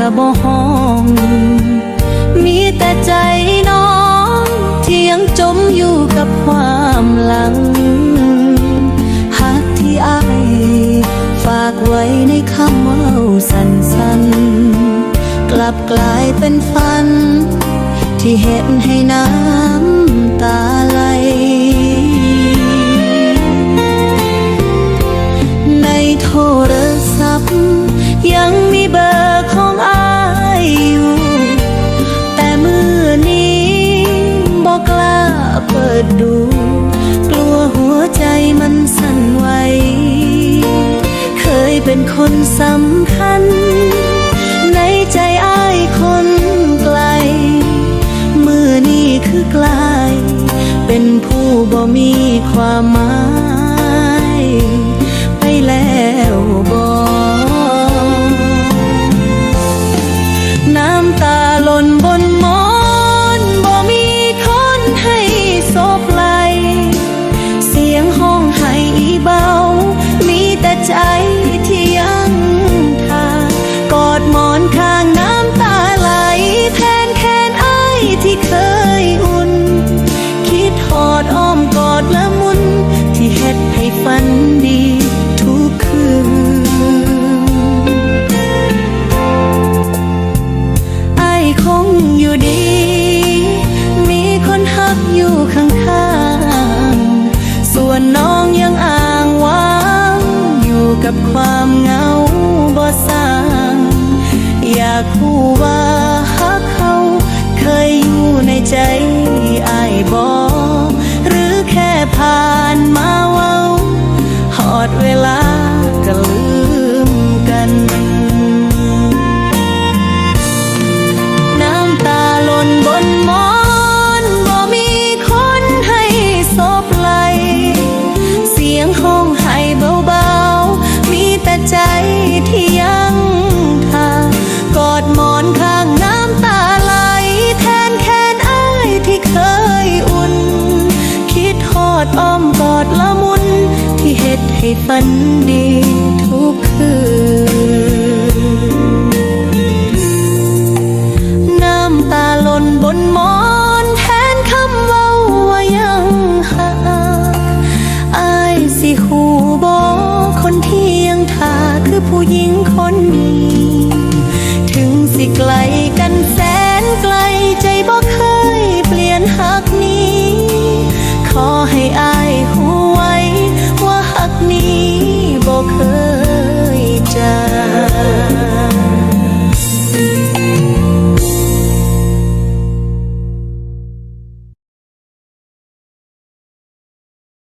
กะบ่ห้อง มีแต่ใจน้องที่ยังจมอยู่กับความหลังหักที่อายฝากไว้ในคำเว่าสั้นๆ กลับกลายเป็นฝัน ที่เห็นให้น้ำตา ดดู กลัวหัวใจมันสั่นไหว เคยเป็นคนสำคัญ ในใจอายคนไกล มือนี้คือกลาย เป็นผู้บ่มีความหมาย ที่เคยอุ่น คิดหอดอ้อมกอดละมุน ที่เฮ็ดให้ฝันดีทุกคืนไอายคงอยู่ดี มีคนฮักอยู่ข้างๆ ส่วนน้องานมาเว้าหอดเวลาก็ลื ฮ็ดให้ฝันดีทุกคืน น้ำตาหล่นบนหมอนแทนคำเว้าว่ายังหาอายสิหูบอคนที่ยังทาคือผู้หญิงคนนี้ ถึงสิไกล